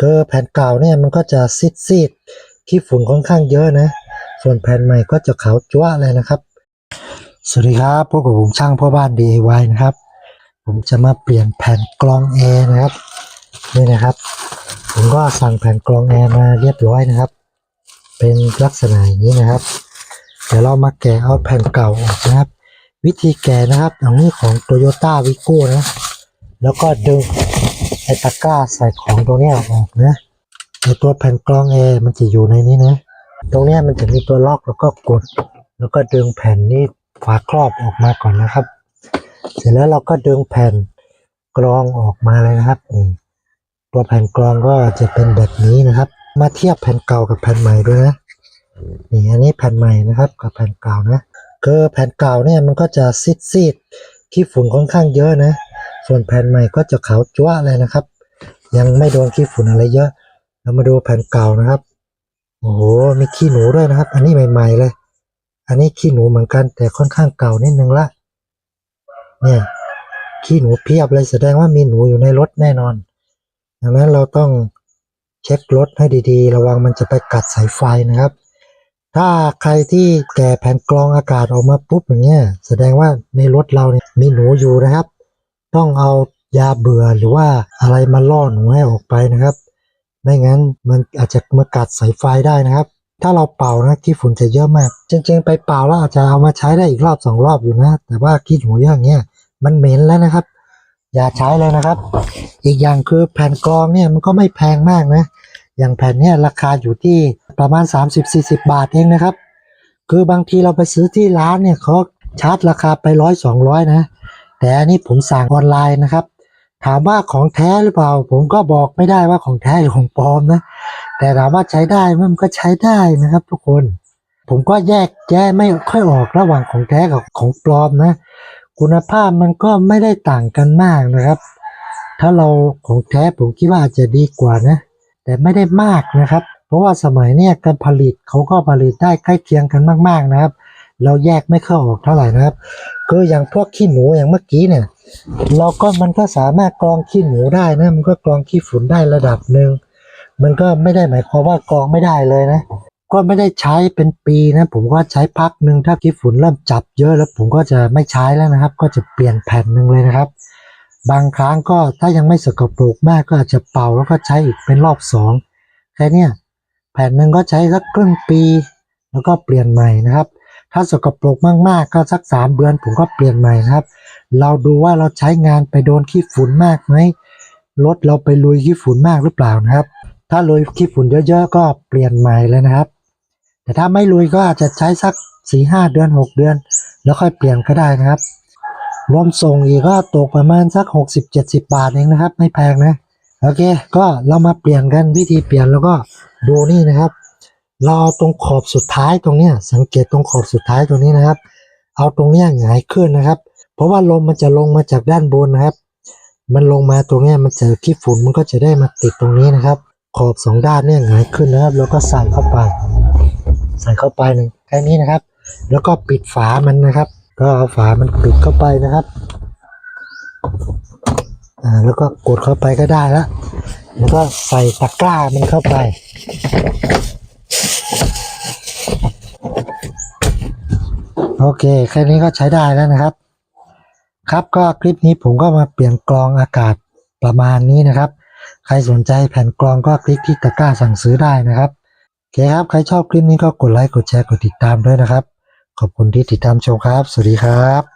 คือแผ่นเก่าเนี่ยมันก็จะซีดซีดขี้ฝุ่นค่อนข้างเยอะนะ ส่วนแผ่นใหม่ก็จะขาวจั๊วะเลยนะครับ สวัสดีครับพวกผมช่างพ่อบ้าน DIY นะครับ ผมจะมาเปลี่ยนแผ่นกรองแอร์นะครับนี่นะครับ ผมก็สั่งแผ่นกรองแอร์มาเรียบร้อยนะครับ เป็นลักษณะอย่างนี้นะครับเดี๋ยวเรามาแกะเอาแผ่นเก่าออกนะครับ วิธีแกะนะครับอย่างนี้ของ Toyota v i g o นะ แล้วก็ดึง ไอตะกร้าใส่ของตรงนี้ออกนะไอตัวแผ่นกรองแอร์มันจะอยู่ในนี้นะ ตรงนี้มันจะมีตัวล็อกแล้วก็กด แล้วก็ดึงแผ่นนี้ฝาครอบออกมาก่อนนะครับ เสร็จแล้วเราก็ดึงแผ่นกรองออกมาเลยนะครับนี่ตัวแผ่นกรองก็จะเป็นแบบนี้นะครับ มาเทียบแผ่นเก่ากับแผ่นใหม่ด้วยนะนี่อันนี้แผ่นใหม่นะครับกับแผ่นเก่านะคือแผ่นเก่าเนี่ยมันก็จะซีดซีดๆขี้ฝุ่นค่อนข้างเยอะนะ ส่วนแผ่นใหม่ก็จะขาวจั๊วะเลยนะครับ ยังไม่โดนขี้ฝุ่นอะไรเยอะ เรามาดูแผ่นเก่านะครับ โอ้โห มีขี้หนูด้วยนะครับ อันนี้ใหม่ๆเลย อันนี้ขี้หนูเหมือนกัน แต่ค่อนข้างเก่านิดนึงละ เนี่ย ขี้หนูเพียบเลยแสดงว่ามีหนูอยู่ในรถแน่นอน ดังนั้นเราต้องเช็ครถให้ดีๆ ระวังมันจะไปกัดสายไฟนะครับ ถ้าใครที่แกะแผ่นกรองอากาศออกมาปุ๊บอย่างเงี้ย แสดงว่าในรถเราเนี่ยมีหนูอยู่นะครับ ต้องเอายาเบื่อหรือว่าอะไรมาล่อหนูให้ออกไปนะครับ ไม่งั้นมันอาจจะมากัดสายไฟได้นะครับ ถ้าเราเป่านะขี้ฝุ่นจะเยอะมากจริงๆไปเป่าแล้วอาจจะเอามาใช้ได้อีกรอบสองรอบอยู่นะแต่ว่าขี้หนูเยอะอย่างเงี้ยมันเหม็นแล้วนะครับ อย่าใช้เลยนะครับ อีกอย่างคือแผ่นกรองเนี่ยมันก็ไม่แพงมากนะ อย่างแผ่นเนี่ยราคาอยู่ที่ประมาณ 30-40 บาทเองนะครับ คือบางทีเราไปซื้อที่ร้านเนี่ยเขาชาร์จราคาไปร้อยสองร้อยนะ แต่อันนี้ผมสั่งออนไลน์นะครับ ถามว่าของแท้หรือเปล่า ผมก็บอกไม่ได้ว่าของแท้หรือของปลอมนะ แต่ถามว่าใช้ได้มมันก็ใช้ได้นะครับ ทุกคน ผมก็แยกแยะไม่ค่อยออกระหว่างของแท้กับของปลอมนะ คุณภาพมันก็ไม่ได้ต่างกันมากนะครับ ถ้าเราของแท้ผมคิดว่าอาจจะดีกว่านะ แต่ไม่ได้มากนะครับ เพราะว่าสมัยเนี้ยการผลิตเขาก็ผลิตได้ใกล้เคียงกันมาก ๆนะครับ เราแยกไม่เข้าออกเท่าไหร่นะครับก็อย่างพวกขี้หนูอย่างเมื่อกี้เนี่ย เราก็มันก็สามารถกรองขี้หนูได้นะ มันก็กรองขี้ฝุ่นได้ระดับหนึ่งมันก็ไม่ได้หมายความว่ากรองไม่ได้เลยนะ ก็ไม่ได้ใช้เป็นปีนะ ผมก็ใช้พักหนึ่งถ้าขี้ฝุ่นเริ่มจับเยอะแล้วผมก็จะไม่ใช้แล้วนะครับ ก็จะเปลี่ยนแผ่นหนึ่งเลยนะครับ บางครั้งก็ถ้ายังไม่สกปรกมากก็อาจจะเป่าแล้วก็ใช้อีกเป็นรอบสองแค่นี้แผ่นหนึ่งก็ใช้สักครึ่งปี แล้วก็เปลี่ยนใหม่นะครับ ถ้าสกปรกมากๆ ก็สักสามเดือนผมก็เปลี่ยนใหม่นะครับ เราดูว่าเราใช้งานไปโดนขี้ฝุ่นมากไหมรถเราไปลุยขี้ฝุ่นมากหรือเปล่านะครับ ถ้าลุยขี้ฝุ่นเยอะ ๆ ก็เปลี่ยนใหม่เลยนะครับ แต่ถ้าไม่ลุยก็อาจจะใช้สักสี่ห้าเดือนหกเดือน แล้วค่อยเปลี่ยนก็ได้นะครับ รวมส่งอีกก็ตกประมาณสักหกสิบเจ็ดสิบาทเองนะครับ ไม่แพงนะโอเค ก็เรามาเปลี่ยนกันวิธีเปลี่ยนแล้วก็ดูนี่นะครับ เราเอาตรงขอบสุดท้ายตรงเนี้ยสังเกตตรงขอบสุดท้ายตรงนี้นะครับ เอาตรงเนี้ยหงายขึ้นนะครับ เพราะว่าลมมันจะลงมาจากด้านบนนะครับ มันลงมาตรงเนี้ยมันเจอขี้ฝุ่นมันก็จะได้มาติดตรงนี้นะครับ ขอบสองด้านเนี่ยหงายขึ้นนะครับ แล้วก็ใส่เข้าไป ใส่เข้าไปหนึ่งแค่นี้นะครับ แล้วก็ปิดฝามันนะครับ ก็เอาฝามันปิดเข้าไปนะครับอ่าแล้วก็กดเข้าไปก็ได้แล้วแล้วก็ใส่ตะกร้ามันเข้าไป โอเค แค่นี้ก็ใช้ได้แล้วนะครับ ครับก็คลิปนี้ผมก็มาเปลี่ยนกรองอากาศประมาณนี้นะครับ ใครสนใจแผ่นกรองก็คลิกที่ตะกร้าสั่งซื้อได้นะครับโอเคครับ ใครชอบคลิปนี้ก็กดไลค์ กดแชร์ กดติดตามด้วยนะครับ ขอบคุณที่ติดตามชมครับ สวัสดีครับ